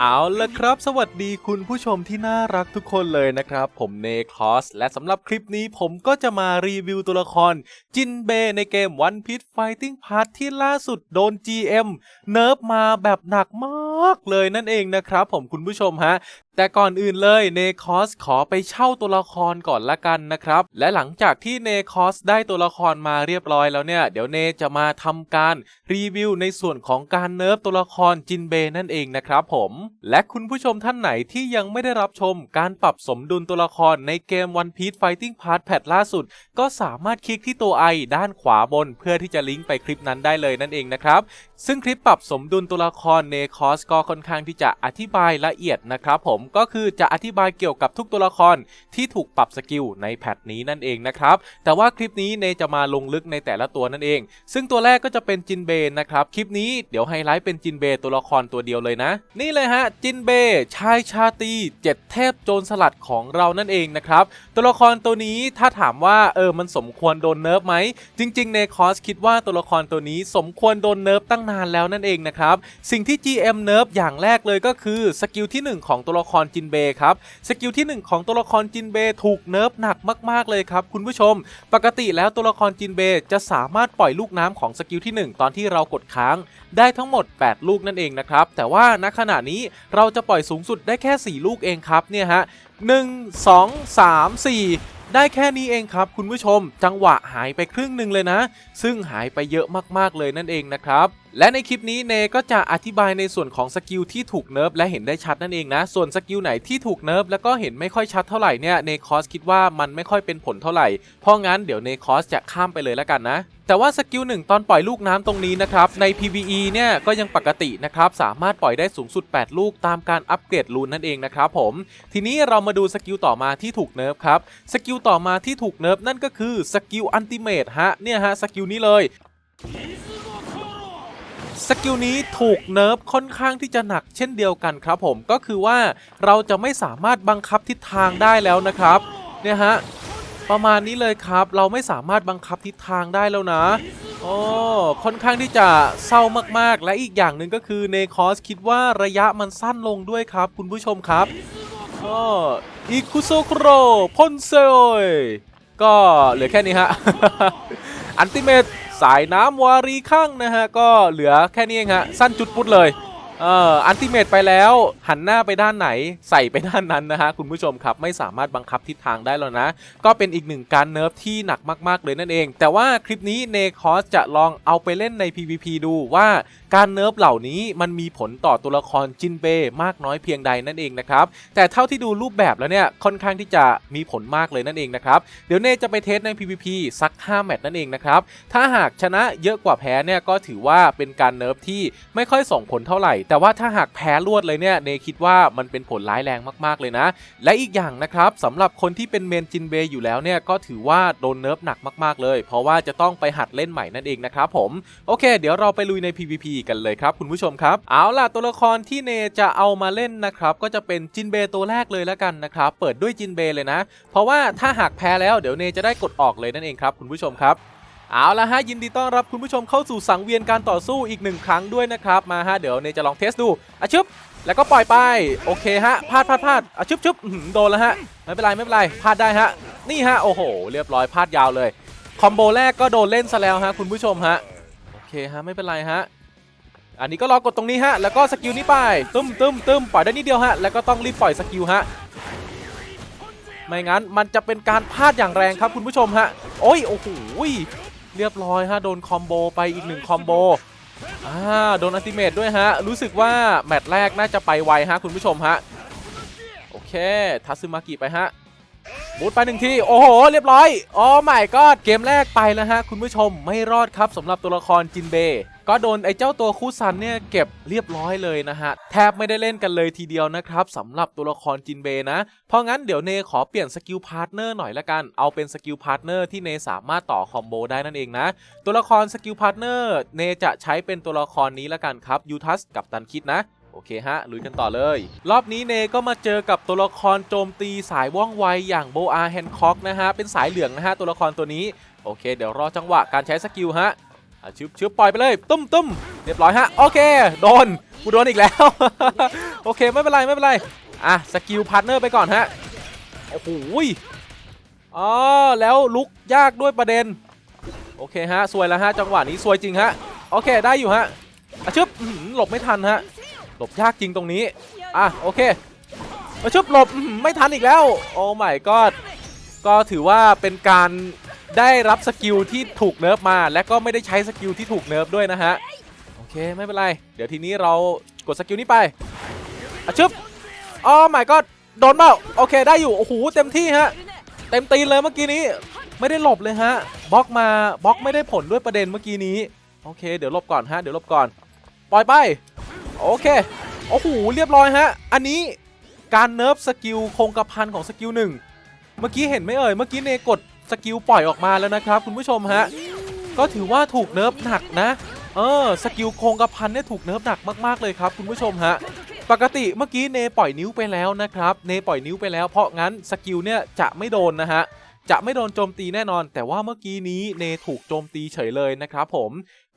เอาละครับ สวัสดีคุณผู้ชมที่น่ารักทุกคนเลยนะครับ ผมเนคอส และสำหรับคลิปนี้ผมก็จะมารีวิวตัวละคร จินเบในเกม One Piece Fighting Pass ที่ล่าสุดโดน GM เนิร์ฟมาแบบหนักมากเลยนั่นเองนะครับ ผมคุณผู้ชมฮะ แต่ก่อนอื่นเลยเนคอสขอไปเช่าตัวละครก่อนละกันนะครับ และหลังจากที่เนคอสได้ตัวละครมาเรียบร้อยแล้วเนี่ย เดี๋ยวเนจะมาทำการรีวิวในส่วนของการเนิร์ฟตัวละครจินเบนั่นเองนะครับผม และคุณผู้ชมท่านไหนที่ยังไม่ได้รับชมการปรับสมดุลตัวละครในเกม One Piece Fighting Pass แพทล่าสุด ก็สามารถคลิกที่ตัวไอด้านขวาบน เพื่อที่จะลิงก์ไปคลิปนั้นได้เลยนั่นเองนะครับ ซึ่งคลิปปรับสมดุลตัวละครเนคอสก็ค่อนข้างที่จะอธิบายละเอียดนะครับผมก็คือจะอธิบายเกี่ยวกับทุกตัวละครที่ถูกปรับสกิลในแพทนี้นั่นเองนะครับ แต่ว่าคลิปนี้เนจะมาลงลึกในแต่ละตัวนั่นเอง ซึ่งตัวแรกก็จะเป็นจินเบนนะครับ คลิปนี้เดี๋ยวไฮไลท์เป็นจินเบตัวละครตัวเดียวเลยนะ นี่เลยฮะจินเบชายชาตีเจ็ดเทพโจรสลัดของเรานั่นเองนะครับ ตัวละครตัวนี้ถ้าถามว่าเออมันสมควรโดนเนิร์ฟไหม จริง ๆ ในคอสคิดว่าตัวละครตัวนี้สมควรโดนเนิร์ฟตั้งนานแล้วนั่นเองนะครับ สิ่งที่ GM เนิร์ฟอย่างแรกเลยก็คือสกิลที่ 1 ของตัวละครจินเบครับสกิลที่ 1 ของตัวละครจินเบถูกเนิร์ฟหนักมาก ๆ เลยครับคุณผู้ชม ปกติแล้วตัวละครจินเบจะสามารถปล่อยลูกน้ำของสกิลที่ 1 ตอนที่เรากดค้างได้ทั้งหมด 8 ลูกนั่นเองนะครับ แต่ว่าณขณะนี้เราจะปล่อยสูงสุดได้แค่ 4 ลูกเองครับเนี่ยฮะ1 2 3 4ได้แค่นี้เองครับคุณผู้ชม จังหวะหายไปครึ่งหนึ่งเลยนะ ซึ่งหายไปเยอะมากๆเลยนั่นเองนะครับ และในคลิปนี้เนก็จะอธิบายในส่วนของสกิลที่ถูกเนิร์ฟและเห็นได้ชัดนั่นเองนะ ส่วนสกิลไหนที่ถูกเนิร์ฟแล้วก็เห็นไม่ค่อยชัดเท่าไหร่เนี่ยเนคอสคิดว่ามันไม่ค่อยเป็นผลเท่าไหร่ เพราะงั้นเดี๋ยวเนคอสจะข้ามไปเลยแล้วกันนะแต่ว่าสกิลหนึ่งตอนปล่อยลูกน้ำตรงนี้นะครับ ใน PVE เนี่ยก็ยังปกตินะครับ สามารถปล่อยได้สูงสุด 8 ลูกตามการอัปเกรดรูนนั่นเองนะครับผม ทีนี้เรามาดูสกิลต่อมาที่ถูกเนิร์ฟครับ สกิลต่อมาที่ถูกเนิร์ฟนั่นก็คือสกิลอันติเมทฮะเนี่ยฮะสกิลนี้เลย สกิลนี้ถูกเนิร์ฟค่อนข้างที่จะหนักเช่นเดียวกันครับผมก็คือว่าเราจะไม่สามารถบังคับทิศทางได้แล้วนะครับเนี่ยฮะประมาณนี้เลยครับ เราไม่สามารถบังคับทิศทางได้แล้วนะโอ้ค่อนข้างที่จะเศร้ามากๆ และอีกอย่างหนึ่งก็คือเนคอสคิดว่าระยะมันสั้นลงด้วยครับ คุณผู้ชมครับก็อิคุโซโครพอนเซยก็เหลือแค่นี้ฮะอันติเมต สายน้ำวารีข้างนะฮะก็เหลือแค่นี้เองฮะสั้นจุดปุดเลย เอ่ออันติเมตไปแล้วหันหน้าไปด้านไหนใส่ไปด้านนั้นนะฮะคุณผู้ชมครับไม่สามารถบังคับทิศทางได้แล้วนะ ก็เป็นอีกหนึ่งการเนิร์ฟที่หนักมาก ๆ เลยนั่นเอง แต่ว่าคลิปนี้เนคอสจะลองเอาไปเล่นใน PVP ดูว่าการเนิร์ฟเหล่านี้มันมีผลต่อตัวละครจินเบมากน้อยเพียงใดนั่นเองนะครับแต่เท่าที่ดูรูปแบบแล้วเนี่ยค่อนข้างที่จะมีผลมากเลยนั่นเองนะครับเดี๋ยวเนจะไปเทสใน PVP สัก 5 แมตช์นั่นเองนะครับถ้าหากชนะเยอะกว่าแพ้เนี่ยก็ถือว่าเป็นการเนิร์ฟที่ไม่ค่อยส่งผลเท่าไหร่แต่ว่าถ้าหากแพ้รวดเลยเนี่ยเนคิดว่ามันเป็นผลร้ายแรงมากๆเลยนะ และอีกอย่างนะครับสำหรับคนที่เป็นเมนจินเบย์อยู่แล้วเนี่ยก็ถือว่าโดนเนิร์ฟหนักมากๆเลย เพราะว่าจะต้องไปหัดเล่นใหม่นั่นเองนะครับผมโอเค เดี๋ยวเราไปลุยใน PVP กันเลยครับคุณผู้ชมครับ เอาล่ะตัวละครที่เนจะเอามาเล่นนะครับก็จะเป็นจินเบย์ตัวแรกเลยแล้วกันนะครับเปิดด้วยจินเบย์เลยนะ เพราะว่าถ้าหากแพ้แล้วเดี๋ยวเนจะได้กดออกเลยนั่นเองครับคุณผู้ชมครับ เอาละฮะยินดีต้อนรับคุณผู้ชมเข้าสู่สังเวียนการต่อสู้อีกหนึ่งครั้งด้วยนะครับ มาฮะเดี๋ยวเนจะลองเทสดูอะชึบแล้วก็ปล่อยไป โอเคฮะพลาดพลาดพลาดอะชึบชึบโดนแล้วฮะไม่เป็นไรไม่เป็นไรพลาดได้ฮะนี่ฮะโอ้โห เรียบร้อยพลาดยาวเลยคอมโบแรกก็โดนเล่นซะแล้วฮะคุณผู้ชมฮะโอเคฮะไม่เป็นไรฮะอันนี้ก็รอกดตรงนี้ฮะแล้วก็สกิลนี้ไปตึ้มตึ้มตึ้มปล่อยได้นิดเดียวฮะแล้วก็ต้องรีบปล่อยสกิลฮะไม่งั้นมันจะเป็นการพลาดอย่างแรงครับคุณผู้ชมฮะโอ้ยโอ้โห เรียบร้อยฮะโดนคอมโบไปอีกหนึ่งคอมโบอ่าโดนอัลติเมตด้วยฮะ รู้สึกว่าแมตช์แรกน่าจะไปไวฮะคุณผู้ชมฮะ โอเคทัซึมากิไปฮะบูทไปหนึ่งที โอ้โห เรียบร้อย อ๋อไม่ก็เกมแรกไปแล้วฮะ คุณผู้ชมไม่รอดครับสำหรับตัวละครจินเบ ก็โดนไอ้เจ้าตัวคู่ซันเนี่ยเก็บเรียบร้อยเลยนะฮะ แทบไม่ได้เล่นกันเลยทีเดียวนะครับสำหรับตัวละครจินเบนะ เพราะงั้นเดี๋ยวเนขอเปลี่ยนสกิลพาร์ทเนอร์หน่อยละกัน เอาเป็นสกิลพาร์ทเนอร์ที่เนสามารถต่อคอมโบได้นั่นเองนะ ตัวละครสกิลพาร์ทเนอร์เนจะใช้เป็นตัวละครนี้ละกันครับยูทัสกับตันคิดนะโอเคฮะ ลุยกันต่อเลย รอบนี้เนก็มาเจอกับตัวละครโจมตีสายว่องไวอย่างโบอาแฮนคอกนะฮะ เป็นสายเหลืองนะฮะ ตัวละครตัวนี้ โอเค เดี๋ยวรอจังหวะการใช้สกิลฮะอะ ชึบชึบปล่อยไปเลยตุ้มตุ้มเรียบร้อยฮะโอเคโดนกูโดนอีกแล้ว โอเคไม่เป็นไรไม่เป็นไรอะสกิลพาร์ทเนอร์ไปก่อนฮะโอ้โหอ๋อแล้วลุกยากด้วยประเด็น โอเคฮะสวยแล้วฮะจังหวะนี้สวยจริงฮะโอเคได้อยู่ฮะอะชึบอื้อหือหลบไม่ทันฮะหลบยากจริงตรงนี้อะโอเคมาชึบหลบไม่ทันอีกแล้วโอ้ my god ก็ถือว่าเป็นการ ได้รับสกิลที่ถูกเนิร์ฟมา และก็ไม่ได้ใช้สกิลที่ถูกเนิร์ฟด้วยนะฮะ โอเคไม่เป็นไร เดี๋ยวทีนี้เรากดสกิลนี้ไปอะชึบอ๋อ my god โดนเปล่าโอเคได้อยู่ โอ้โหเต็มที่ฮะ เต็มตีนเลยเมื่อกี้นี้ ไม่ได้หลบเลยฮะบล็อกมาบล็อกไม่ได้ผลด้วยประเด็นเมื่อกี้นี้ โอเค เดี๋ยวหลบก่อนฮะเดี๋ยวหลบก่อน ปล่อยไป โอเค โอ้โหเรียบร้อยฮะ อันนี้การเนิร์ฟสกิลคงกระพันของสกิลหนึ่งเมื่อกี้เห็นไหมเอ่ยเมื่อกี้เนกด สกิลปล่อยออกมาแล้วนะครับ คุณผู้ชมฮะ ก็ถือว่าถูกเนิร์ฟหนักนะ เออ สกิลโครงกระพันเนี่ยถูกเนิร์ฟหนักมากๆเลยครับ คุณผู้ชมฮะ ปกติเมื่อกี้เนปล่อยนิ้วไปแล้วนะครับ เนปล่อยนิ้วไปแล้ว เพราะงั้นสกิลเนี่ยจะไม่โดนนะฮะจะไม่โดนโจมตีแน่นอน แต่ว่าเมื่อกี้นี้เนถูกโจมตีเฉยเลยนะครับผม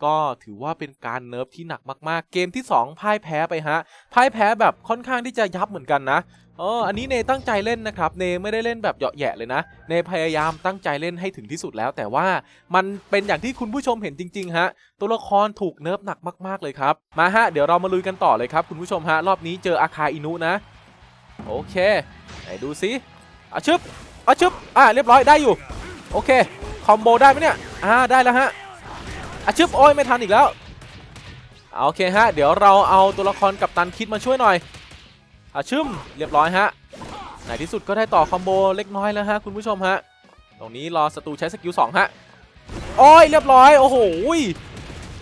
ก็ถือว่าเป็นการเนิร์ฟที่หนักมากๆ เกมที่ 2 พ่ายแพ้ไปฮะ พ่ายแพ้แบบค่อนข้างที่จะยับเหมือนกันนะ เอออันนี้เนตั้งใจเล่นนะครับเนไม่ได้เล่นแบบเหยาะแยะเลยนะเนพยายามตั้งใจเล่นให้ถึงที่สุดแล้ว แต่ว่ามันเป็นอย่างที่คุณผู้ชมเห็นจริงๆฮะตัวละครถูกเนิร์ฟหนักมากๆเลยครับมาฮะเดี๋ยวเรามาลุยกันต่อเลยครับคุณผู้ชมฮะรอบนี้เจออาคาอินุนะ โอเคไหนดูซิอาชึบอาชึบอ่าเรียบร้อยได้อยู่โอเคคอมโบได้ไหมเนี่ยอ่าได้แล้วฮะอาชึบโอ้ยไม่ทันอีกแล้วโอเคฮะเดี๋ยวเราเอาตัวละครกับตันคิดมาช่วยหน่อย อาชึมเรียบร้อยฮะในที่สุดก็ได้ต่อคอมโบเล็กน้อยแล้วฮะคุณผู้ชมฮะตรงนี้รอศัตรูใช้สกิล2ฮะโอ้ยเรียบร้อยโอ้โห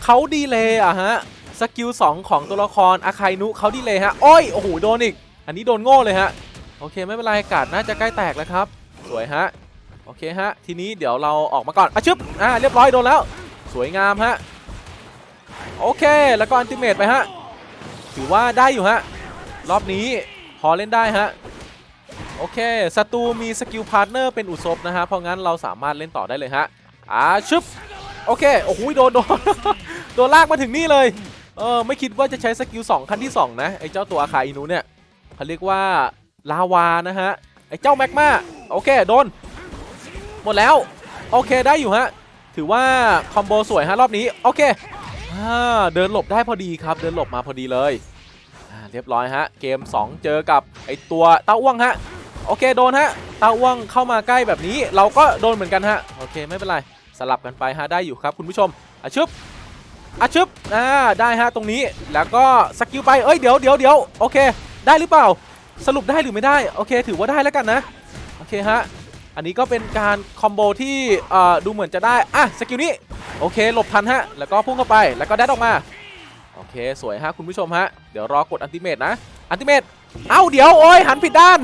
เขาดีเลยอะฮะสกิล2ของตัวละครอาคายนุเขาดีเลยฮะโอ้ยโอ้โหโดนอีกอันนี้โดนโง่เลยฮะโอเคไม่เป็นไรกาดน่าจะใกล้แตกแล้วครับ สวยฮะโอเคฮะทีนี้เดี๋ยวเราออกมาก่อนอะชึบอ่าเรียบร้อยโดนแล้ว สวยงามฮะโอเคแล้วก็อันติเมตไปฮะถือว่าได้อยู่ฮะ รอบนี้พอเล่นได้ฮะ โอเคศัตรูมีสกิลพาร์ทเนอร์เป็นอุศบนะฮะ เพราะงั้นเราสามารถเล่นต่อได้เลยฮะอ่าชึบโอเค โอ้โหโดนโดนโดนลากมาถึงนี่เลย เออ ไม่คิดว่าจะใช้สกิล2ขั้นที่ 2 นะ ไอ้เจ้าตัวอาคาอินูเนี่ยเขาเรียกว่าลาวานะฮะ ไอ้เจ้าแมกมาโอเค โดน หมดแล้ว โอเคได้อยู่ฮะ ถือว่าคอมโบสวยฮะรอบนี้ โอเคอเดินหลบได้พอดีครับ เดินหลบมาพอดีเลย เรียบร้อยฮะ เกม 2 เจอกับไอตัวเต้าอ้วงฮะ โอเคโดนฮะ เต้าอ้วงเข้ามาใกล้แบบนี้ เราก็โดนเหมือนกันฮะ โอเคไม่เป็นไร สลับกันไปฮะได้อยู่ครับคุณผู้ชมอะชึบอะชึบอ่าได้ฮะตรงนี้ แล้วก็สกิลไป เอ้ยเดี๋ยวเดี๋ยวเดี๋ยวโอเค ได้หรือเปล่า สรุปได้หรือไม่ได้ โอเค ถือว่าได้แล้วกันนะ โอเคฮะ อันนี้ก็เป็นการคอมโบที่ดูเหมือนจะได้ อะสกิลนี้ โอเค หลบทันฮะ แล้วก็พุ่งเข้าไป แล้วก็แดดออกมา โอเค สวยฮะคุณผู้ชมฮะ เดี๋ยวรอกดอันติเมตนะ อันติเมตเอ้าเดี๋ยว โอ้ยหันผิดด้าน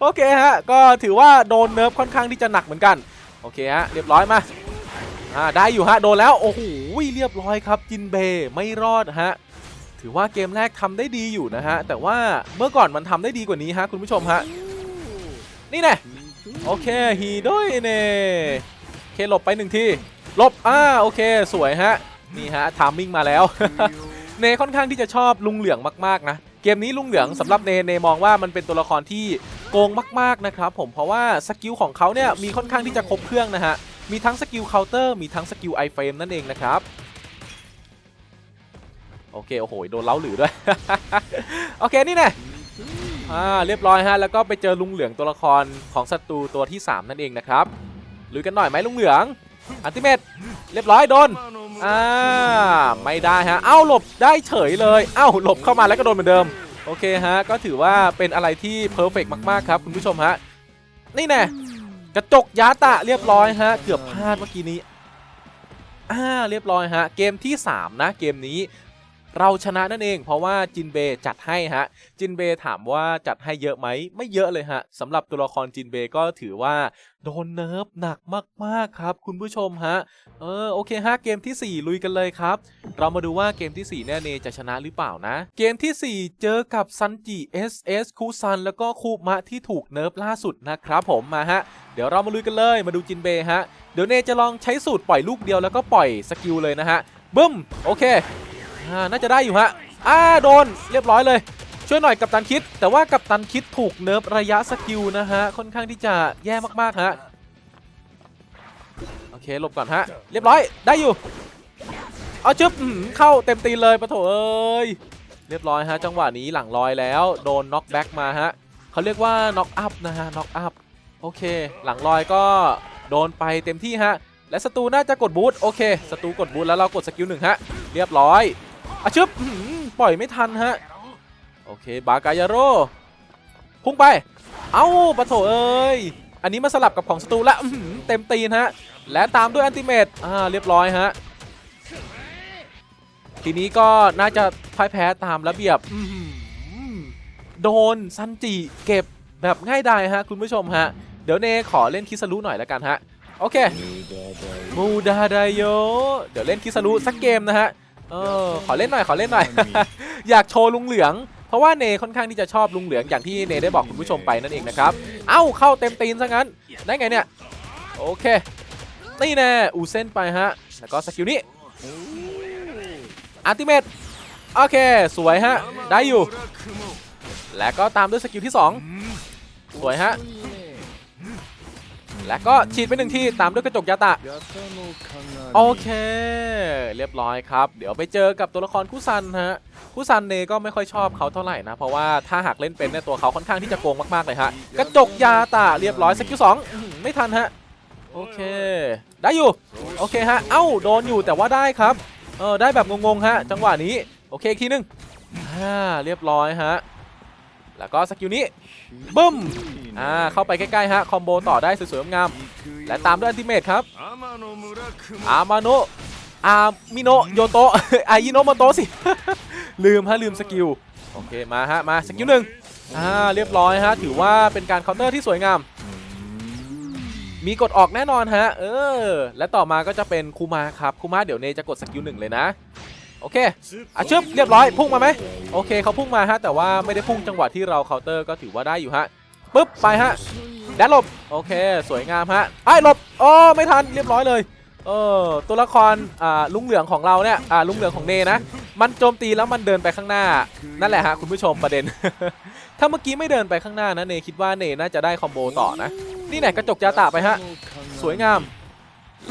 โอเคฮะ ก็ถือว่าโดนเนิร์ฟค่อนข้างที่จะหนักเหมือนกัน โอเคฮะ เรียบร้อยมาอ่าได้อยู่ฮะ โดนแล้ว โอ้โหเรียบร้อยครับ จินเบไม่รอดฮะ ถือว่าเกมแรกทำได้ดีอยู่นะฮะ แต่ว่าเมื่อก่อนมันทำได้ดีกว่านี้ฮะคุณผู้ชมฮะ นี่แน่โอเคฮีด้วยเน่โอเคหลบไปหนึ่งที หลบ อ่า โอเค สวยฮะ นี่ฮะทามมิ่งมาแล้ว เนค่อนข้างที่จะชอบลุงเหลืองมากๆนะ เกมนี้ลุงเหลืองสำหรับเนเนมองว่ามันเป็นตัวละครที่โกงมากๆนะครับผมเพราะว่าสกิลของเขาเนี่ยมีค่อนข้างที่จะครบเครื่องนะฮะ มีทั้งสกิลเคาน์เตอร์มีทั้งสกิลไอเฟรมนั่นเองนะครับโอเค โอ้โห โดนเล้าหลือด้วย โอเค นี่แน่อ่า เรียบร้อยฮะ แล้วก็ไปเจอลุงเหลืองตัวละครของศัตรูตัวที่ 3 นั่นเองนะครับลุยกันหน่อยไหมลุงเหลือง อันติเมตเรียบร้อยโดนอ่าไม่ได้ฮะ เอ้าหลบได้เฉยเลย เอ้าหลบเข้ามาแล้วก็โดนเหมือนเดิม โอเคฮะ ก็ถือว่าเป็นอะไรที่เพอร์เฟกมากๆครับคุณผู้ชมฮะ นี่แน่กระจกยาตะเรียบร้อยฮะ เกือบพลาดเมื่อกี้นี้อ่าเรียบร้อยฮะ เกมที่ 3 นะเกมนี้ เราชนะนั่นเอง เพราะว่าจินเบย์จัดให้ฮะจินเบย์ถามว่าจัดให้เยอะไหมไม่เยอะเลยฮะสำหรับตัวละครจินเบย์ก็ถือว่าโดนเนิร์ฟหนักมากๆครับคุณผู้ชมฮะเออโอเคฮะเกมทีสี่4 ลุยกันเลยครับ เรามาดูว่าเกมทีสี่4เนี่ยเนจะชนะหรือเปล่านะ เกมทีสี่4 เจอกับซันจิ SS คูซันแล้วก็คูมะที่ถูกเนิร์ฟล่าสุดนะครับผมมาฮะเดี๋ยวเรามาลุยกันเลยมาดูจินเบย์ฮะเดี๋ยวเนจะลองใช้สูตรปล่อยลูกเดียวแล้วก็ปล่อยสกิลเลยนะฮะบึ้มโอเค อ่าน่าจะได้อยู่ฮะอ่าโดนเรียบร้อยเลย ช่วยหน่อยกับตันคิด แต่ว่ากับตันคิดถูกเนิร์ฟระยะสกิลนะฮะค่อนข้างที่จะแย่มากๆฮะโอเคหลบก่อนฮะเรียบร้อยได้อยู่เอาชึบเข้าเต็มตีนเลยปะโถเอ้ยเรียบร้อยฮะจังหวะนี้หลังลอยแล้วโดนน็อกแบ็กมาฮะเขาเรียกว่าน็อกอัพนะฮะน็อกอัพโอเค หลังลอยก็โดนไปเต็มที่ฮะและศัตรูน่าจะกดบูทโอเคศัตรูกดบูทแล้วเรากดสกิลหนึ่งฮะเรียบร้อย อาชึบปล่อยไม่ทันฮะ โอเค บากายาโร่พุ่งไป เอ้าปะโถเอ้ย อันนี้มาสลับกับของศัตรูแล้วอื้อหือเต็มตีนฮะ และตามด้วยอันติเมตอ่า เรียบร้อยฮะ ทีนี้ก็น่าจะพ่ายแพ้ตามระเบียบโดนซันจิเก็บแบบง่ายดายฮะ คุณผู้ชมฮะ เดี๋ยวเนขอเล่นคิสรุหน่อยแล้วกันฮะ โอเค มูดาไดโย เดี๋ยวเล่นคิสรุสักเกมนะฮะ เออขอเล่นหน่อยขอเล่นหน่อย อยากโชว์ลุงเหลือง เพราะว่าเนค่อนข้างที่จะชอบลุงเหลืองอย่างที่เนได้บอกคุณผู้ชมไปนั่นเองนะครับ เอ้าเข้าเต็มตีนซะงั้น ได้ไงเนี่ย โอเค นี่แน่อูเส้นไปฮะ แล้วก็สกิลนี้อัลติเมตโอเค สวยฮะ ได้อยู่ และก็ตามด้วยสกิลที่ 2 สวยฮะ และก็ฉีดไปหนึ่งที่ตามด้วยกระจกยาตะ โอเค เรียบร้อยครับ เดี๋ยวไปเจอกับตัวละครคุซันฮะคุซันเนก็ไม่ค่อยชอบเขาเท่าไหร่นะ เพราะว่าถ้าหากเล่นเป็นเนี่ยตัวเขาค่อนข้างที่จะโกงมากๆเลยฮะ กระจกยาตะเรียบร้อยสกิลสองไม่ทันฮะ โอเค ได้อยู่ โอเคฮะ เอ้าโดนอยู่แต่ว่าได้ครับ เออได้แบบงงๆฮะ จังหวะนี้ โอเคอีกทีนึงอ่าเรียบร้อยฮะ แล้วก็สกิลนี้บึ้มอ่าเข้าไปใกล้ๆฮะคอมโบต่อได้สวยๆงามและตามด้วยอันติเมตครับอามาโนอามิโนโยโตะอายิโนโมโตะสิ ลืมฮะลืมสกิลโอเคมาฮะมาสกิลหนึ่งอ่าเรียบร้อยฮะถือว่าเป็นการเคาน์เตอร์ที่สวยงาม มีกดออกแน่นอนฮะ เออ และต่อมาก็จะเป็นคูมาครับคูมาเดี๋ยวเนจะกดสกิลหนึ่งเลยนะ โอเคอาชึบเรียบร้อยพุ่งมาไหมโอเคเขาพุ่งมาฮะแต่ว่าไม่ได้พุ่งจังหวะที่เราเคาน์เตอร์ก็ถือว่าได้อยู่ฮะปึ๊บไปฮะแดนหลบโอเค สวยงามฮะไอ้หลบอ๋อไม่ทันเรียบร้อยเลยเออตัวละครอ่าลุงเหลืองของเราเนี่ยอ่าลุงเหลืองของเนนะ มันโจมตีแล้วมันเดินไปข้างหน้า นั่นแหละฮะคุณผู้ชมประเด็น ถ้าเมื่อกี้ไม่เดินไปข้างหน้านะเนคิดว่าเนน่าจะได้คอมโบต่อนะ นี่ไหนกระจกยาตะไปฮะ สวยงาม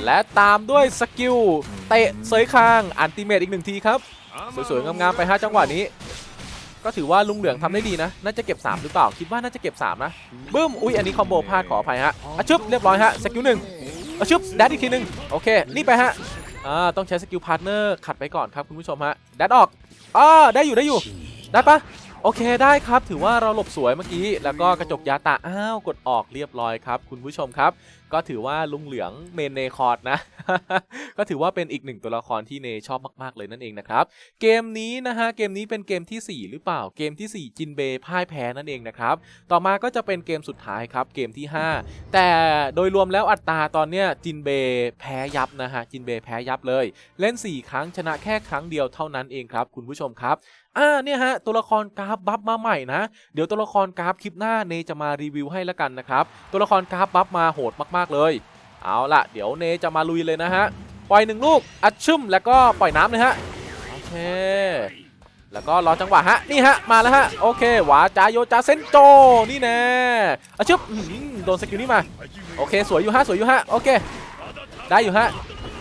และตามด้วยสกิลเตะเสยคางอันติเมตอีกหนึ่งทีครับ สวยๆ งามๆ ไปฮะจังหวะนี้ ก็ถือว่าลุงเหลืองทำได้ดีนะ น่าจะเก็บ 3 หรือเปล่า คิดว่าน่าจะเก็บ 3 นะบึ้ม อุ๊ยอันนี้คอมโบพลาดขออภัยฮะอะชึบเรียบร้อยฮะ สกิลหนึ่งอะชึบแดดอีกทีหนึ่งโอเค นี่ไปฮะอ่าต้องใช้สกิลพาร์ทเนอร์ขัดไปก่อนครับคุณผู้ชมฮะแดดออกอ่าได้อยู่ได้อยู่ได้ปะโอเคได้ครับ ถือว่าเราหลบสวยเมื่อกี้ แล้วก็กระจกยาตาอ้าว กดออกเรียบร้อยครับ คุณผู้ชมครับ ก็ถือว่าลุงเหลืองเมนเนคอร์ดนะ ก็ถือว่าเป็นอีกหนึ่งตัวละครที่เนชอบมากๆเลยนั่นเองนะครับ เกมนี้นะฮะเกมนี้เป็นเกมทีสี่4 หรือเปล่าเกมทีสี่4 จินเบย์พ่ายแพ้นั่นเองนะครับ ต่อมาก็จะเป็นเกมสุดท้ายครับเกมที่ 5 แต่โดยรวมแล้วอัตราตอนเนี้ยจินเบย์แพ้ยับนะฮะจินเบย์แพ้ยับเลย เล่น 4 ครั้งชนะแค่ครั้งเดียวเท่านั้นเองครับ คุณผู้ชมครับอ่าเนี่ยฮะตัวละครกราฟบัฟมาใหม่นะ เดี๋ยวตัวละครกราฟคลิปหน้าเนจะมารีวิวให้ละกันนะครับตัวละครกราฟบัฟมาโหดมากๆเลย เอาละเดี๋ยวเนจะมาลุยเลยนะฮะ ปล่อยหนึ่งลูก อัดชึมแล้วก็ปล่อยน้ำเลยฮะ โอเค แล้วก็รอจังหวะฮะ นี่ฮะ มาแล้วฮะ โอเค หวาจาโยจาเซนโจ นี่แน่อัดชึบอื้อหือโดนสกิลนี้มา โอเค สวยอยู่ฮะ สวยอยู่ฮะ โอเค ได้อยู่ฮะ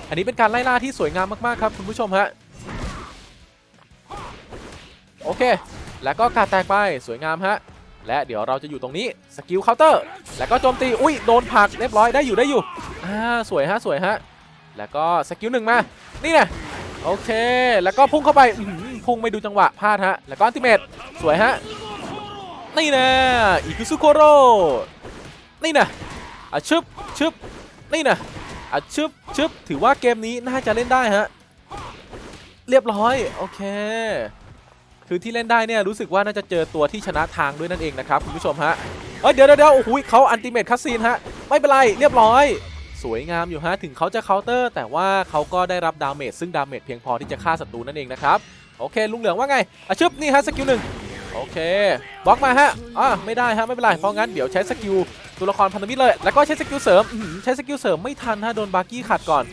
อันนี้เป็นการไล่ล่าที่สวยงามมากๆครับคุณผู้ชมฮะ โอเค แล้วก็การแตกไป สวยงามฮะ และเดี๋ยวเราจะอยู่ตรงนี้สกิลเคาน์เตอร์ แล้วก็โจมตี อุ้ยโดนผักเรียบร้อยได้อยู่ได้อยู่อ่าสวยฮะสวยฮะ แล้วก็สกิลหนึ่งมา นี่นะโอเค แล้วก็พุ่งเข้าไปพุ่งไม่ดูจังหวะพลาดฮะ แล้วก็อัลติเมตสวยฮะ นี่นะอิคุซุโคโรนี่นะอะชึบชึบนี่นะอะชึบชึบถือว่าเกมนี้น่าจะเล่นได้ฮะ เรียบร้อย โอเค คือที่เล่นได้เนี่ยรู้สึกว่าน่าจะเจอตัวที่ชนะทางด้วยนั่นเองนะครับคุณผู้ชมฮะเอ้ยเดี๋ยวเดี๋ยวโอ้โหเขาอันติเมตคัสซีนฮะไม่เป็นไรเรียบร้อย สวยงามอยู่ฮะถึงเขาจะเคาน์เตอร์ แต่ว่าเขาก็ได้รับดาเมจซึ่งดาเมจเพียงพอที่จะฆ่าศัตรูนั่นเองนะครับโอเคลุงเหลืองว่าไงอะชึบนี่ฮะสกิลหนึ่งโอเคบล็อกมาฮะอะไม่ได้ฮะไม่เป็นไรเพราะงั้นเดี๋ยวใช้สกิลตัวละครพันธมิตรเลยแล้วก็ใช้สกิลเสริมใช้สกิลเสริมไม่ทันฮะโดนบาร์กี้ขัดก่อน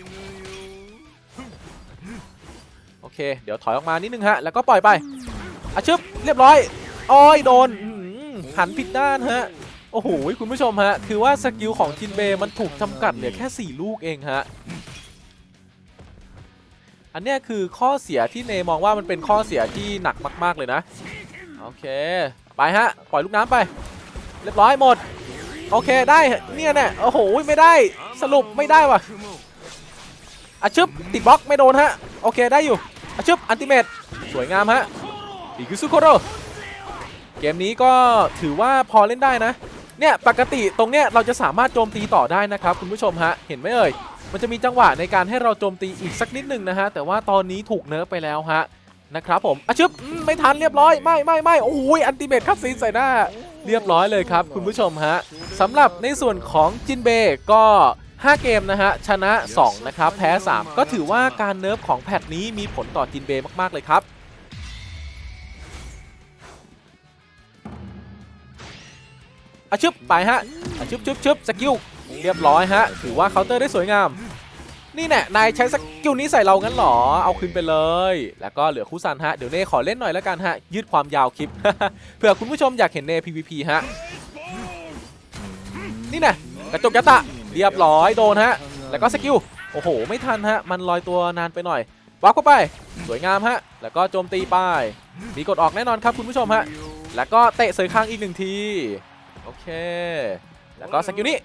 โอเคเคเดี๋ยวถอยออกมานิดนึงฮะ แล้วก็ปล่อยไป อะชึบเรียบร้อยอ้ยโดนหันผิดด้านฮะ โอ้โหคุณผู้ชมฮะ คือว่าสกิลของจินเบย์มันถูกจำกัดเหลือแค่ 4 ลูกเองฮะ อันนี้คือข้อเสียที่เนมองว่ามันเป็นข้อเสียที่หนักมาก ๆ เลยนะ โอเค ไปฮะ ปล่อยลูกน้ำไป เรียบร้อยหมด โอเคได้เนี่ยเนี่ยโอ้โหไม่ได้สรุปไม่ได้ว่ะอาชึบติดบล็อกไม่โดนฮะ โอเคได้อยู่อาชึบอันติเมตสวยงามฮะ อีกุซุโคโรเกมนี้ก็ถือว่าพอเล่นได้นะ เนี่ยปกติตรงเนี้ยเราจะสามารถโจมตีต่อได้นะครับ คุณผู้ชมฮะ เห็นไหมเอ่ย มันจะมีจังหวะในการให้เราโจมตีอีกสักนิดหนึ่งนะฮะ แต่ว่าตอนนี้ถูกเนิร์ฟไปแล้วฮะนะครับผมอาชึบไม่ทันเรียบร้อย ไม่ไม่ไม่โอ้ยอันติเมตคัตซีนใส่หน้า เรียบร้อยเลยครับ คุณผู้ชมฮะสำหรับในส่วนของจินเบก็ 5 เกมนะฮะ ชนะ 2 นะครับ แพ้ 3 ก็ถือว่าการเนิร์ฟของแพทนี้มีผลต่อจินเบมาก ๆ เลยครับ อาชึบไปฮะอาชึบชึบชึบสกิลเรียบร้อยฮะ ถือว่าเคาน์เตอร์ได้สวยงาม นี่แน่นายใช้สกิลนี้ใส่เรางั้นเหรอ เอาคืนไปเลย แล้วก็เหลือคู่ซันฮะ เดี๋ยวเน่ขอเล่นหน่อยแล้วกันฮะ ยืดความยาวคลิป เผื่อคุณผู้ชมอยากเห็นเน PVP ฮะ นี่แนะกระจกยัตตะ เรียบร้อยโดนฮะ แล้วก็สกิล โอ้โห ไม่ทันฮะ มันลอยตัวนานไปหน่อยวับเข้าไป สวยงามฮะ แล้วก็โจมตีไป มีกดออกแน่นอนครับคุณผู้ชมฮะ แล้วก็เตะเสยข้างอีกหนึ่งที โอเค แล้วก็สกิลนี้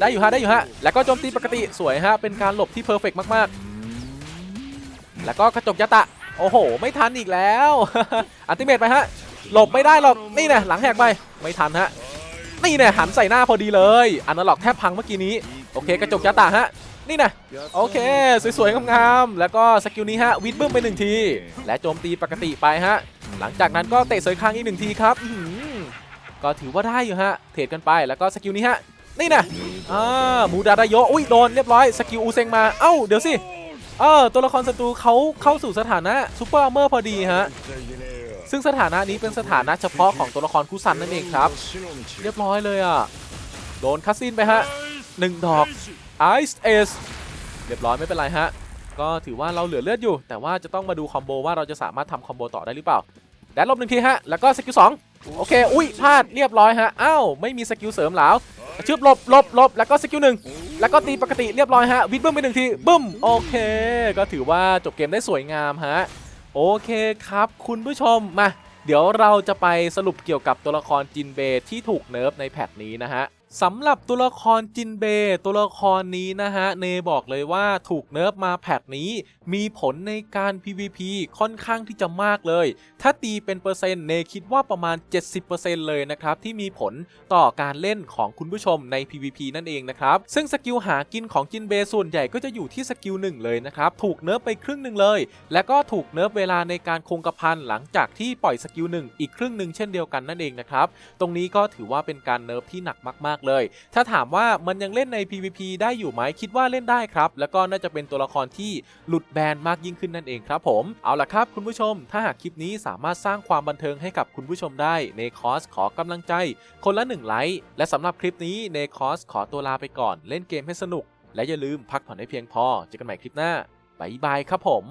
ได้อยู่ฮะได้อยู่ฮะ แล้วก็โจมตีปกติสวยฮะ เป็นการหลบที่เพอร์เฟกมากๆ แล้วก็กระจกยะตะ โอ้โห ไม่ทันอีกแล้ว อันติเมตไปฮะ หลบไม่ได้หรอก นี่เนี่ยหลังแหกไป ไม่ทันฮะ นี่เนี่ยหันใส่หน้าพอดีเลย อันนั้นหลอกแทบพังเมื่อกี้นี้ โอเค กระจกยะตะฮะ นี่นะโอเค สวยๆ งามๆ แล้วก็สกิลนี้ฮะ วิดบึ้มไปหนึ่งที และโจมตีปกติไปฮะ หลังจากนั้นก็เตะเสยคางอีกหนึ่งทีครับ ก็ถือว่าได้อยู่ฮะ เทรดกันไปแล้วก็สกิลนี้ฮะ นี่นะอ่ามูดาดาโยอุ้ยโดนเรียบร้อยสกิลอูเซงมา เอ้าเดี๋ยวสิ เออตัวละครศัตรูเขาเข้าสู่สถานะซูเปอร์อาร์เมอร์พอดีฮะ ซึ่งสถานะนี้เป็นสถานะเฉพาะของตัวละครคูซันนั่นเองครับ เรียบร้อยเลยอะ โดนคัสซินไปฮะหนึ่งดอก Ice Ace เรียบร้อยไม่เป็นไรฮะ ก็ถือว่าเราเหลือเลือดอยู่ แต่ว่าจะต้องมาดูคอมโบว่าเราจะสามารถทำคอมโบต่อได้หรือเปล่าแดนลบหนึ่งทีฮะ แล้วก็สกิลสอง โอเค อุ้ยพลาดเรียบร้อยฮะ อ้าว ไม่มีสกิลเสริมแล้วชืบหลบหลบหลบแล้วก็สกิลหนึ่งแล้วก็ตีปกติเรียบร้อยฮะ วิดบึ้มไปหนึ่งที บึ้ม โอเค ก็ถือว่าจบเกมได้สวยงามฮะ โอเคครับ คุณผู้ชม มา เดี๋ยวเราจะไปสรุปเกี่ยวกับตัวละครจินเบที่ถูกเนิร์ฟในแพทนี้นะฮะ สำหรับตัวละครจินเบ ตัวละครนี้นะฮะ เนบอกเลยว่าถูกเนิร์ฟมาแพทนี้ มีผลในการ PVP ค่อนข้างที่จะมากเลย ถ้าตีเป็นเปอร์เซ็นต์เนคิดว่าประมาณ 70%เลยนะครับ ที่มีผลต่อการเล่นของคุณผู้ชมใน PVP นั่นเองนะครับ ซึ่งสกิลหากินของจินเบส่วนใหญ่ก็จะอยู่ที่สกิลหนึ่งเลยนะครับ ถูกเนิร์ฟไปครึ่งหนึ่งเลย และก็ถูกเนิร์ฟเวลาในการคงกระพันหลังจากที่ปล่อยสกิลหนึ่งอีกครึ่งหนึ่งเช่นเดียวกันนั่นเองนะครับ ตรงนี้ก็ถือว่าเป็นการเนิร์ฟที่หนักมากๆเลย ถ้าถามว่ามันยังเล่นใน PVP ได้อยู่ไหมคิดว่าเล่นได้ครับ แล้วก็น่าจะเป็นตัวละครที่หลุดแบนมากยิ่งขึ้นนั่นเองครับผมเอาล่ะครับคุณผู้ชม ถ้าหากคลิปนี้สามารถสร้างความบันเทิงให้กับคุณผู้ชมได้ในคอสขอกำลังใจ คนละ1ไลค์และสำหรับคลิปนี้ในคอสขอตัวลาไปก่อน เล่นเกมให้สนุก และอย่าลืมพักผ่อนให้เพียงพอเจอกันใหม่คลิปหน้าบายบายครับผม